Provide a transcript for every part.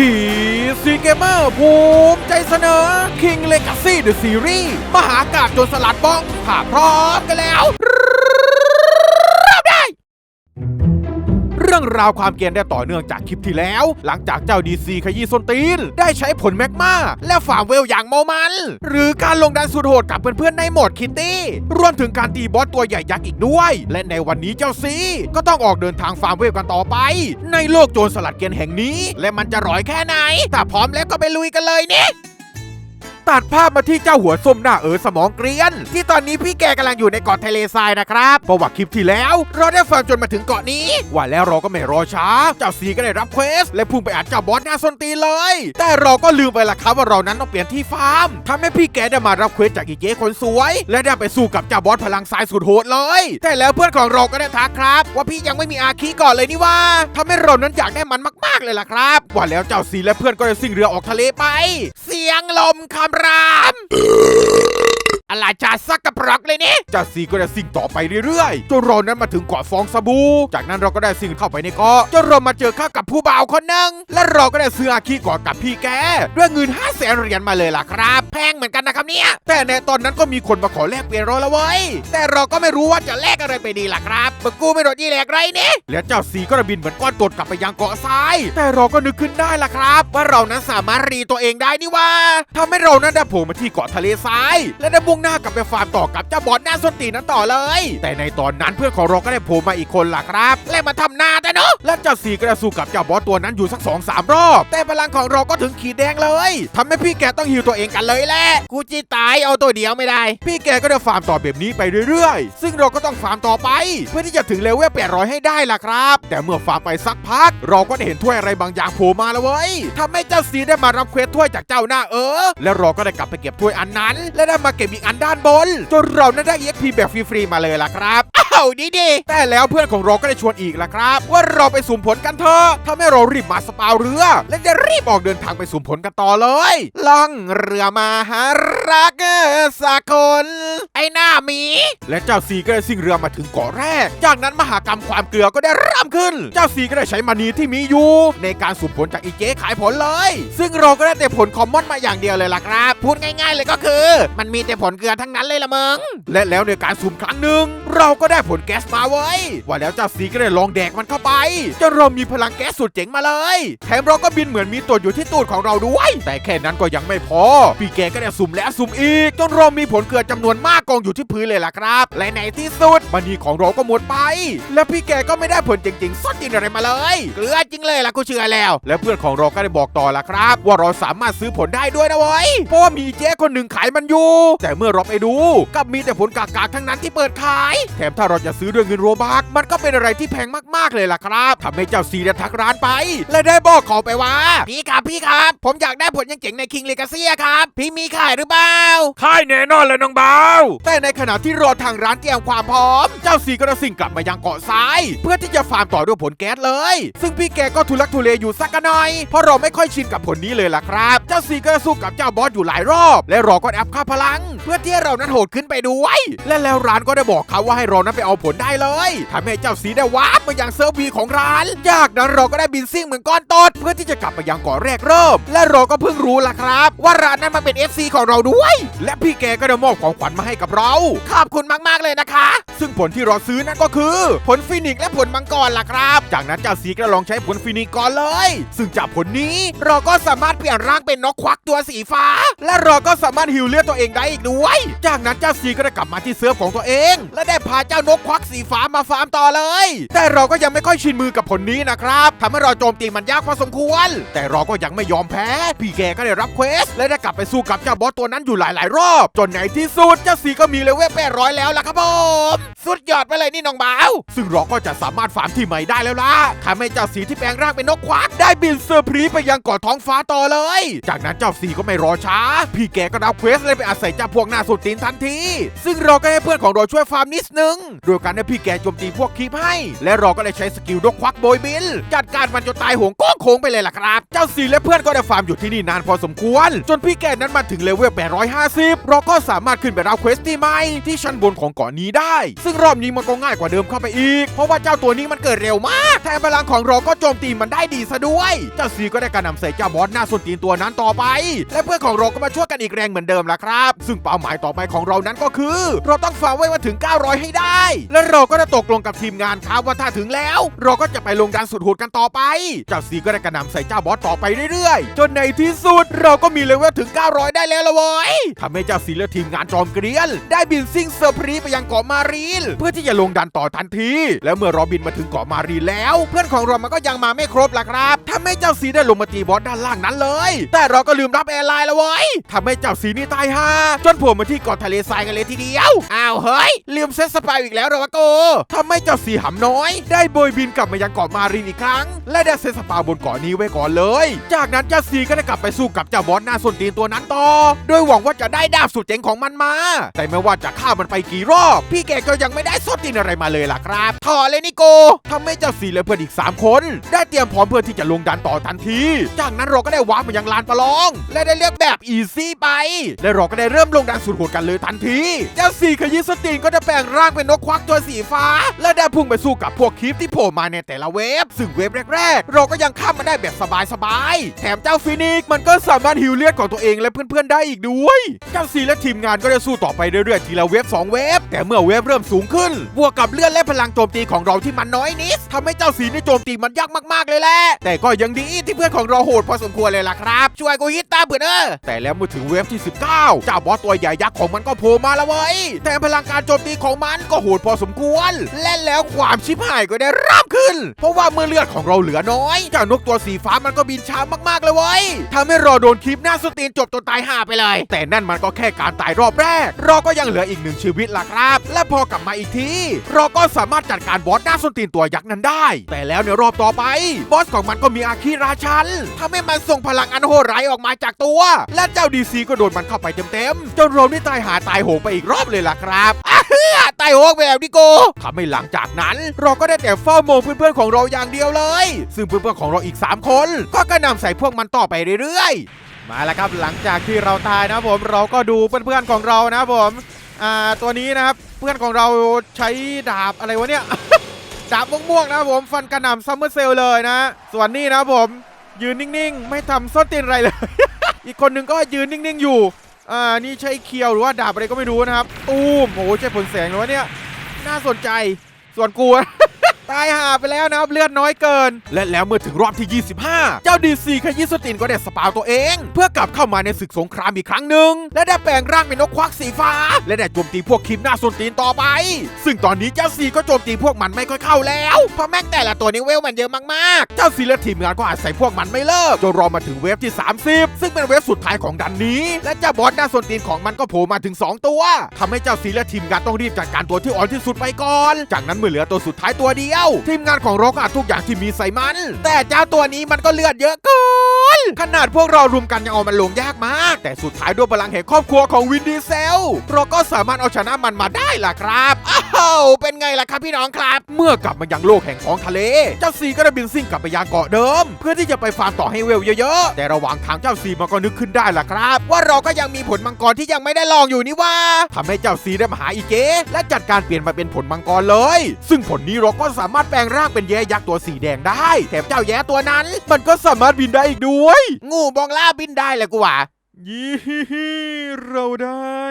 ดีซีเกมเมอร์ภูมิใจเสนอ King Legacy The Series มหากาบโจนสลัดบ้องผ่าพร้อมกันแล้ว รื่องราวความเกรียนได้ต่อเนื่องจากคลิปที่แล้ว หลังจากเจ้าดีซีขยี้ส้นตีน ได้ใช้ผลแมกมาและฝ่าเวลอย่างเมามัน หรือการลงดันสุดโหดกับเพื่อนๆในโหมดคิตตี้ รวมถึงการตีบอสตัวใหญ่ยักษ์อีกด้วย และในวันนี้เจ้าซีก็ต้องออกเดินทางฟาร์มเวลกันต่อไป ในโลกโจรสลัดเกรียนแห่งนี้ และมันจะร้อยแค่ไหนถ้าพร้อมแล้วก็ไปลุยกันเลยเนี่ ตัดภาพมาที่เจ้าหัวส้มหน้าเออสมองเกรียน ที่ตอนนี้พี่แกกำลังอยู่ในเกาะทะเลทรายนะครับเพราะว่าคลิปที่แล้วเราได้ฟังจนมาถึงเกาะนี้ ว่าแล้วเราก็ไม่รอช้า เจ้าสีก็ได้รับเควส และพุ่งไปอัดเจ้าบอสหน้าส้นตีเลย แต่เราก็ลืมไปละครับว่าเรานั้นต้องเปลี่ยนที่ฟาร์มทำให้พี่แกได้มารับเควสจากอีเจคนสวย และได้ไปสู้กับเจ้าบอสพลังทรายสุดโหดเลย แต่แล้วเพื่อนของเราก็ได้ทักครับ ว่าพี่ยังไม่มีอาคีก่อนเลยนี่ว่าทำให้เรานั้นอยากได้มันมาก ๆเลยล่ะครับ ว่าแล้วเจ้าสีและเพื่อนก็ได้สิ่งเรือออกทะเลไปเสียงลมคำราม อะไรจะซักกระปรกเลยนี่จ่าซีก็ได้สิ่งต่อไปเรื่อยๆจนเรานั้นมาถึงเกาะฟองสบู่จากนั้นเราก็ได้สิ่งเข้าไปในเกาะจนเรามาเจอข้ากับผู้บ่าวคนหนึ่งและเราก็ได้ซื้ออาคีเกาะกับพี่แกด้วยเงิน5 0 0แสนเหรียญมาเลยล่ะครับ แพงเหมือนกันนะครับเนี่ยแต่ในตอนนั้นก็มีคนมาขอแลกเปลี่ยนเราล้วเว้ยแต่เราก็ไม่รู้ว่าจะแลกอะไรไปดีล่ะครับปะกูไม่โดดยี่แหลกไรนี่และเจ้าซีก็ระบินเหมือนก้อนตดกลับไปยังเกาะทราย แต่เราก็นึกขึ้นได้ล่ะครับ ว่าเรานั้นสามารถรีตัวเองได้นี่ว่าทำให้เรานั้นได้โผล่มาที่เกาะทะเลทราย และได้มุ่งหน้ากลับไปฟาร์มต่อกับเจ้าบอสหน้าส้นตีนนั้นต่อเลย แต่ในตอนนั้นเพื่อนของเราก็ได้โผล่มาอีกคนล่ะครับ และมาทำหน้าแต่เนาะและเจ้าสีก็ได้สู้กับเจ้าบอสตัวนั้นอยู่สักสองสามรอบ แต่พลังของเราก็ถึงขีดแดงเลยทำให้พี่แกต้องฮิวตัวเองกันเลยแหละกูจีตายเอาตัวเดียวไม่ได้ พี่แกก็ได้ฟาร์มต่อแบบนี้ไปเรื่อยๆ ซึ่งเราก็ต้องฟาร์มต่อไป เพื่อที่จะถึงเลเวล800 ให้ได้ล่ะครับ แต่เมื่อฟาร์มไปสักพัก เราก็ได้เห็นถ้วยอะไรบางอย่างโผล่มาแล้วเว้ยทำให้เจ้าสีได้มารับเควสถ้วยจากเจ้าหน้าเออ และเราก็ได้กลับไปเก็บถ้วยอันนั้น และได้มาเก็บอีกอันด้านบน จนเรานั้นได้ EXP แบบฟรีๆมาเลยล่ะครับ อ้าดีดีแต่แล้วเพื่อนของเราก็ได้ชวนอีกละครับ ว่าเราไปสุ่มผลกันเถอะทำให้เรารีบมาสปาวเรือ และได้รีบออกเดินทางไปสุ่มผลกันต่อเลย ล่องเรือมาหารักสักคนไอ้หน้ามี และเจ้าซีก็ได้ซิ่งเรือมาถึงเกาะแรก จากนั้นมหากรรมความเกลือก็ได้เริ่มขึ้น เจ้าซีก็ได้ใช้มานีที่มีอยู่ในการสุ่มผลจากอีเจ๊ขายผลเลย ซึ่งเราก็ได้แต่ผลคอมมอนมาอย่างเดียวเลยล่ะครับ พูดง่าย ๆ เลยก็คือ มันมีแต่ผลเกลือทั้งนั้นเลยละมึงและแล้วในการสุ่มครั้งหนึ่งเราก็ได้ผลแก๊สมาเว้ย ว่าแล้วเจ้าซีก็ได้ลองแดกมันเข้าไปจนเรามีพลังแก๊สสุดเจ๋งมาเลย แถมเราก็บินเหมือนมีตัวอยู่ที่ตูดของเราด้วย แต่แค่นั้นก็ยังไม่พอพี่แกก็ได้สุ่มแล้วสุ่มอีกจนเรามีผลเกลือจำนวนมากกองอยู่ที่พื้นเลยล่ะครับ และในที่สุดบันนีของเราก็หมดไป และพี่แกก็ไม่ได้ผลจริงๆส้นจริงอะไรมาเลยเกลือจริงเลยล่ะกูเชื่อแล้ว และเพื่อนของเราก็ได้บอกต่อล่ะครับ ว่าเราสามารถซื้อผลได้ด้วยนะเว้ยเพราะว่ามีเจ๊คนหนึ่งขายมันอยู่ แต่เมื่อเราไปดูกลับมีแต่ผลกากาทั้งนั้นที่เปิดขาย แถมถ้าเราจะซื้อด้วยเงินโรบักมันก็เป็นอะไรที่แพงมากๆเลยล่ะครับทำให้เจ้าซีได้ทักร้านไป และได้บอกเขาไปว่า พี่ครับพี่ครับ ผมอยากได้ผลยังเจ๋งในคิงเลกาเซียครับ พี่มีขายหรือเปล่าค่ายแน่นอนเลยน้องบ่าวแต่ในขณะที่รอทางร้านเตรียมความพร้อม เจ้าซีก็ได้สิ่งกลับมายังเกาะทราย เพื่อที่จะฟาร์มต่อด้วยผลแก๊สเลย ซึ่งพี่แกก็ทุลักทุเลอยู่สักหน่อย เพราะเราไม่ค่อยชินกับผลนี้เลยล่ะครับ เจ้าซีก็ได้สู้กับเจ้าบอสอยู่หลายรอบ และรอก็แอปค่าพลัง เพื่อที่ให้เรานั้นโหดขึ้นไปด้วย และแล้วร้านก็ได้บอกเขาว่าให้เรานั้นไปเอาผลได้เลยทำให้เจ้าซีได้วาร์ปมายังเซิร์ฟวีของร้าน จากนั้นเราก็ได้บินซิ่งเหมือนก้อนตดเพื่อที่จะกลับไปยังเกาะแรกเริ่ม และเราก็เพิ่งรู้ล่ะครับ ว่าร้านนั้นมันเป็น FC ของเราด้วย และพี่แกก็ได้มอบของขวัญมาให้กับเรา ขอบคุณมากๆเลยนะคะ ซึ่งผลที่เราซื้อนั่นก็คือ ผลฟินิกและผลมังกรล่ะครับ จากนั้นเจ้าซีก็ลองใช้ผลฟินิกก่อนเลย ซึ่งจากผลนี้เราก็สามารถเปลี่ยนร่างเป็นนกควักตัวสีฟ้า และเราก็สามารถฮิวเลือดตัวเองได้อีกด้วย จากนั้นเจ้าซีก็ได้กลับมาที่เซิร์ฟของตัวเอง และได้พาเจ้านกควักสีฟ้ามาฟาร์มต่อเลย แต่เราก็ยังไม่ค่อยชินมือกับผลนี้นะครับทำให้เราโจมตีมันยากพอสมควร แต่เราก็ยังไม่ยอมแพ้ พี่แกก็ได้รับเควส และได้กลับไปสู้กับเจ้าบอสตัวนั้นอยู่หลาย ๆ รอบ จนในที่สุดเจ้าซีก็มีเลเวลแปดร้อยแล้วล่ะครับผมสุดยอดไปเลยนี่น้องบ่าวซึ่งเราก็จะสามารถฟาร์มที่ใหม่ได้แล้วล่ะทำให้เจ้าสีที่แปลงร่างเป็นนกควักได้บินเซอร์พรีไปยังเกาะท้องฟ้าต่อเลย จากนั้นเจ้าสีก็ไม่รอช้าพี่แกก็รับเควสเลยไปอาศัยจับพวกหน้าสุดตีนทันที ซึ่งเราก็ให้เพื่อนของเราช่วยฟาร์มนิดนึง โดยการให้พี่แกโจมตีพวกคีปให้ และเราก็เลยใช้สกิลดกควักโบยบิน จัดการมันจนตายหงก้องโค้งไปเลยล่ะครับ เจ้าสีและเพื่อนก็ได้ฟาร์มอยู่ที่นี่นานพอสมควร จนพี่แกนั้นมาถึงเลเวล850 เราก็สามารถขึ้นไปรับเควสที่ใหม่ที่ชั้นบนของเกาะนี้ได้ ซึ่งรอบนี้มันก็ง่ายกว่าเดิมเข้าไปอีก เพราะว่าเจ้าตัวนี้มันเกิดเร็วมากแถมพลังของเราก็โจมตีมันได้ดีซะด้วย เจ้าสีก็ได้การนำใส่เจ้าบอสหน้าส้นตีนตัวนั้นต่อไป และเพื่อนของเราก็มาช่วยกันอีกแรงเหมือนเดิมละครับ ซึ่งเป้าหมายต่อไปของเรานั้นก็คือ เราต้องฝ่าไว้มาถึง 900 ให้ได้ และเราก็ได้ตกลงกับทีมงานครับว่าถ้าถึงแล้ว เราก็จะไปลงดันสุดโหดกันต่อไป เจ้าสีก็ได้กระนำใส่เจ้าบอสต่อไปเรื่อยๆ จนในที่สุดเราก็มีเลเวลถึง 900 ได้แล้วละเว้ยทำให้เจ้าสีและทีมงานจอมเกรียน ได้บินซิ่งเซอร์พรีไปยังเกาะมารีนเพื่อที่จะลงดันต่อทันที และเมื่อเราบินมาถึงเกาะมารีนแล้ว เพื่อนของเรามันก็ยังมาไม่ครบละครับทำให้เจ้าสีได้ลงมาตีบอสด้านล่างนั้นเลย แต่เราก็ลืมรับแอร์ไลน์ละเว้ยทำให้เจ้าสีนี่ตายห่าจนโผล่มาที่เกาะทะเลทรายกันเลยทีเดียว อ้าวเฮ้ย ลืมเซตสปายอีกแล้วเหรอวะโกทำให้เจ้าสีหำน้อย ได้โบยบินกลับมายังเกาะมารีนอีกครั้ง และได้เซตสปายบนเกาะนี้ไว้ก่อนเลย จากนั้นเจ้าสีก็ได้กลับไปสู้กับเจ้าบอสหน้าสนตีนตัวนั้นต่อ โดยหวังว่าจะได้ดาบสุดเจ๋งของมันมา แต่ไม่ว่าจะฆ่ามันไปกี่รอบ พี่แกก็ยังไม่ได้ส้นตีนอะไรมาเลยล่ะครับถอเลยนิโกทำให้เจ้าสีและเพื่อนอีก 3 คน ได้เตรียมพร้อมเพื่อที่จะลงดันต่อทันที จากนั้นเราก็ได้วาร์ปมายังลานประลอง และได้เลือกแบบอีซี่ไป และเราก็ได้เริ่มลงดันสุดโหดกันเลยทันทีเจ้าสีขยี้สตีนก็จะแปลงร่างเป็นนกควักตัวสีฟ้า และได้พุ่งไปสู้กับพวกคลิปที่โผล่มาในแต่ละเวฟ ซึ่งเวฟแรกๆ เราก็ยังข้ามมาได้แบบสบายๆ แถมเจ้าฟินิกมันก็สามารถฮิวเลือดของตัวเองและเพื่อนๆได้อีกด้วยเจ้าซีและทีมงานก็จะสู้ต่อไปเรื่อยๆทีละเวฟ2เวฟแต่เมื่อเวฟเริ่มสูงขึ้นบวกกับเลือดและพลังโจมตีของเราที่มันน้อยนิดทำให้เจ้าสีในโจมตีมันยากมากๆเลยแหละแต่ก็ยังดีที่เพื่อนของเราโหดพอสมควรเลยล่ะครับ ช่วยกูฮิตตาเพื่อเออแต่แล้วเมื่อถึงเวฟที่ 19 เจ้าบอสตัวใหญ่ยักษ์ของมันก็โผล่มาแล้วเว้ยแถมพลังการโจมตีของมันก็โหดพอสมควร และแล้วความชิบหายก็ได้ริ่มขึ้น เพราะว่าเมื่อเลือดของเราเหลือน้อยเจ้านกตัวสีฟ้ามันก็บินช้ามากๆเลยเว้ยทำให้ราโดนคลิปหน้าสตีนจบจนตายห่าไปเลย แต่นั่นมันก็แค่การตายรอบแรก เราก็ยังเหลืออีกหนึ่งชีวิตล่ะครับ และพอกลับมาอีกที เราก็สามารถจัดการบอสหน้าสตีนตัวยักษ์นั้นได้ แต่แล้วในรอบต่อไป บอสของมันก็มีอาคีราชันทำให้มันส่งพลังอันโหดร้ายออกมาจากตัว และเจ้าดีซีก็โดนมันเข้าไปเต็มๆจนเราได้ตายหาตายโหงไปอีกรอบเลยล่ะครับตายโหงแบบนี้โกทำให้หลังจากนั้น เราก็ได้แต่เฝ้ามองเพื่อนๆของเราอย่างเดียวเลย ซึ่งเพื่อนๆของเราอีก 3 คน ก็กระนำใส่พวกมันต่อไปเรื่อยๆ มาแล้วครับหลังจากที่เราตายนะผมเราก็ดูเพื่อนๆของเรานะผมอ่าตัวนี้นะครับเพื่อนของเราใช้ดาบอะไรวะเนี่ยดาบม่วงๆนะผมฟันกระหน่ำซัมเมอร์เซลเลยนะ ส่วนนี้นะผมยืนนิ่งๆ ไม่ทำส้นตีนอะไรเลย อีกคนหนึ่งก็ยืนนิ่งๆอยู่ อ่า นี่ใช้เคียวหรือว่าดาบอะไรก็ไม่รู้นะครับ ตูมโอ้โหใช้ผลแสงหรือวะเนี่ย น่าสนใจ ส่วนกู ตายหาไปแล้วนะครับเลือดน้อยเกิน และแล้วเมื่อถึงรอบที่ 25 เจ้าดีซีขยี้สตินก็ได้สปาวตัวเอง เพื่อกลับเข้ามาในศึกสงครามอีกครั้งหนึ่งและได้แปลงร่างเป็นนกควักสีฟ้า และได้โจมตีพวกคิมหน้าสนตีนต่อไป ซึ่งตอนนี้เจ้าซีก็โจมตีพวกมันไม่ค่อยเข้าแล้ว เพราะแม่งแต่ละตัวนี้เวลมันเยอะมากๆ เจ้าซีและทีมงานก็อาศัยพวกมันไม่เลิกจนรอมาถึงเวฟที่ 30 ซึ่งเป็นเวฟสุดท้ายของดันนี้ และเจ้าบอสหน้าสนตีนของมันก็โผล่มาถึง 2 ตัวทำให้เจ้าซีและทีมงานต้องรีบจัดการตัวที่อ่อนที่สุดไปก่อน จากนั้นเมื่อเหลือตัวสุดท้ายตัวเดียวทีมงานของเราก็อัดทุกอย่างที่มีใส่มัน แต่เจ้าตัวนี้มันก็เลือดเยอะเกิน ขนาดพวกเรารุมกันยังเอามันลงยากมาก แต่สุดท้ายด้วยพลังแห่งครอบครัวของวินดีเซล เราก็สามารถเอาชนะมันมาได้ล่ะครับอ้าวเป็นไงล่ะครับพี่น้องครับ เมื่อกลับมายังโลกแห่งท้องทะเล เจ้าซีก็ได้บินซิ่งกลับไปยังเกาะเดิม เพื่อที่จะไปฟาร์มต่อให้เวลเยอะๆ แต่ระหว่างทางเจ้าซีมันก็นึกขึ้นได้ล่ะครับ ว่าเราก็ยังมีผลมังกรที่ยังไม่ได้ลองอยู่นี่ว่าทำให้เจ้าซีได้มาหาอีเกและจัดการเปลี่ยนมาเป็นผลมังกรเลย ซึ่งผลนี้เราก็สามารถแปลงร่างเป็นแย้ยักษ์ตัวสีแดงได้ แถมเจ้าแย้ตัวนั้น มันก็สามารถบินได้อีกด้วยงูบองล่าบินได้เลยกูว่ายี่เราได้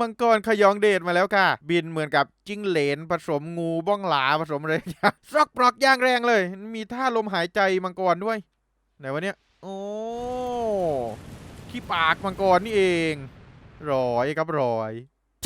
มังกรขยองเดชมาแล้วค่ะ บินเหมือนกับจิ้งเหลนผสมงูบ้องหลาผสมอะไรอย่างเงี้ยซอกปลอกย่างแรงเลย มีท่าลมหายใจมังกรด้วย ไหนวะเนี่ย โอ้ขี้ปากมังกรนี่เองร้อยครับร้อย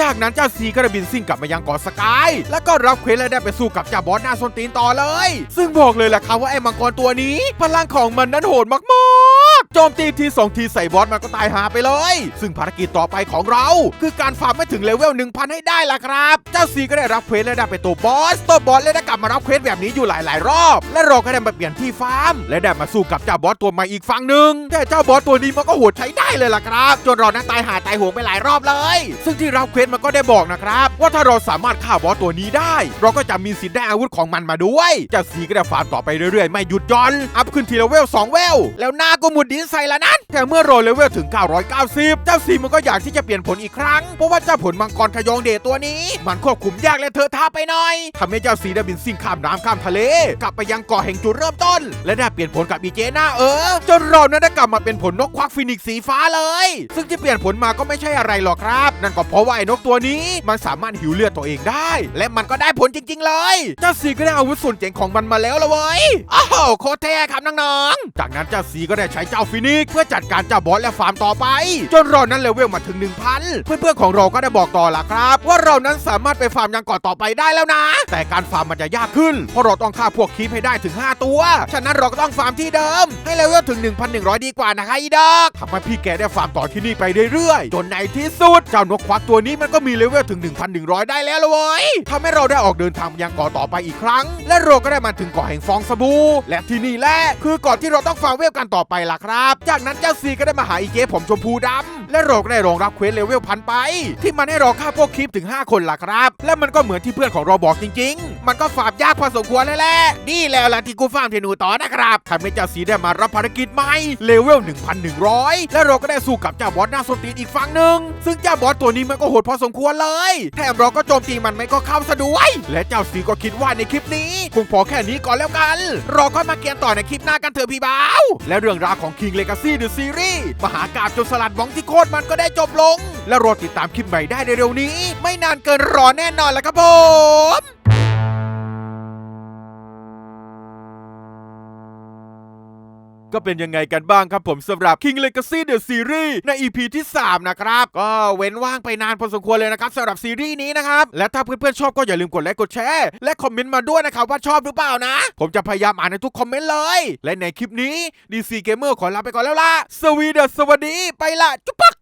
จากนั้นเจ้าซีก็ได้บินซิ่งกลับมายังเกาะสกาย แล้วก็รับเควสและได้ไปสู้กับเจ้าบอสหน้าส้นตีนต่อเลย ซึ่งบอกเลยแหละครับว่าไอ้มังกรตัวนี้ พลังของมันนั้นโหดมากๆ โจมตีทีสองทีใส่บอสมันก็ตายหาไปเลย ซึ่งภารกิจต่อไปของเรา คือการฟาร์มไม่ถึงเลเวล1000 ให้ได้ล่ะครับ เจ้าซีก็ได้รับเควสและได้เป็นตัวบอสตัวบอสและได้กลับมารับเควสแบบนี้อยู่หลาย ๆ รอบ และเราก็ได้มาเปลี่ยนที่ฟาร์ม และได้มาสู้กับเจ้าบอสตัวใหม่อีกฝั่งหนึ่งแต่เจ้าบอสตัวนี้มันก็โหดใช้ได้เลยล่ะครับ จนเรานั้นตายหาตายโหงไปหลายรอบเลย ซึ่งที่รับเควสมันก็ได้บอกนะครับว่าถ้าเราสามารถฆ่าบอสตัวนี้ได้ เราก็จะมีสิทธิ์ได้อาวุธของมันมาด้วยเจ้าซีก็ได้ฟาร์มต่อไปเรื่อย ๆ ไม่หยุดย่อนอัพขึ้นทีละเวล2เวลแล้วหน้าก็หมุดดินใส่ละนั้นแต่เมื่อโรเลเวลถึง 990 เจ้าซีมันก็อยากที่จะเปลี่ยนผลอีกครั้ง เพราะว่าเจ้าผลมังกรขยองเดชตัวนี้ มันควบคุมยากและเธอะท้าไปหน่อยทำให้เจ้าซีได้บินซิ่งข้ามน้ำข้ามทะเล กลับไปยังเกาะแห่งจุดเริ่มต้น และได้เปลี่ยนผลกับอีเจน้าเออจนเรานั้นได้กลับมาเป็นผลนกควักฟินิกสีฟ้าเลย ซึ่งที่เปลี่ยนผลมาก็ไม่ใช่อะไรหรอกครับ นั่นก็เพราะว่าไอ้นกตัวนี้มันสามารถหิวเลือดตัวเองได้ และมันก็ได้ผลจริง ๆ เลย เจ้าซีก็ได้อาวุธส่วนเจ๋งของมันมาแล้วละเว้ยอ้าวโคตรเท่ครับน้องๆจากนั้นเจ้าซีก็ได้ใช้เจ้าฟินิกเพื่อจัดการเจ้าบอสและฟาร์มต่อไป จนเรานั้นเลเวลมาถึง 1,000 เพื่อนๆของเราก็ได้บอกต่อละครับ ว่าเรานั้นสามารถไปฟาร์มยังเกาะต่อไปได้แล้วนะ แต่การฟาร์มมันจะยากขึ้น เพราะเราต้องฆ่าพวกคีปให้ได้ถึง 5 ตัว ฉะนั้นเราก็ต้องฟาร์มที่เดิม ให้เลเวลถึง 1,100 ดีกว่านะคะอีดอกทำให้พี่แกได้ฟาร์มต่อที่นี่ไปเรื่อยๆ จนในที่สุดเจ้านกควักตัวนี้มันก็มีเลเวลถึง 1,100 ได้แล้วละเว้ยทำให้เราได้ออกเดินทางยังเกาะต่อไปอีกครั้ง และเราก็ได้มาถึงเกาะแห่งฟองสบู่และที่นี่แหละคือเกาะที่เราต้องฟาร์มเวลกันต่อไปล่ะครับจากนั้นเจ้าซีก็ได้มาหาอีเกผมชมพูดำ และเราก็ได้รองรับเควสเลเวลพันไป ที่มันให้เราฆ่าพวกคลิปถึง 5 คนล่ะครับ และมันก็เหมือนที่เพื่อนของเราบอกจริง ๆ มันก็ฟาร์มยากพอสมควรเลยแหละนี่แล้วล่ะที่กูฟาร์มเทนูต่อนะครับทำให้เจ้าซีได้มารับภารกิจใหม่เลเวล 1,100 และเราก็ได้สู้กับเจ้าบอสหน้าสตีนอีกฝั่งหนึ่งซึ่งเจ้าบอสตัวนี้มันก็โหดพอสมควรเลยแถมเราก็โจมตีมันไม่ก็เข้าซะด้วย และเจ้าซีก็คิดว่าในคลิปนี้คงพอแค่นี้ก่อนแล้วกันรอค่อยมาเกียนต่อในคลิปหน้ากันเถอะพี่บ่าวและเรื่องราวของ King Legacy The Series มหากาบจนสลัดบ้องที่โคตรมันก็ได้จบลง และรอติดตามคลิปใหม่ได้ในเร็วนี้ ไม่นานเกินรอแน่นอนแล้วครับผม ก็เป็นยังไงกันบ้างครับผมสำหรับ King Legacy The Series ใน EP ที่ 3 นะครับ ก็เว้นว่างไปนานพอสมควรเลยนะครับสำหรับซีรีส์นี้นะครับ และถ้าเพื่อนๆชอบก็อย่าลืมกดไลค์กดแชร์และคอมเมนต์มาด้วยนะครับว่าชอบหรือเปล่านะ ผมจะพยายามอ่านในทุกคอมเมนต์เลย และในคลิปนี้ DC Gamer ขอลาไปก่อนแล้วล่ะสวีเดอร์สวัสดีไปละจุ๊บปัก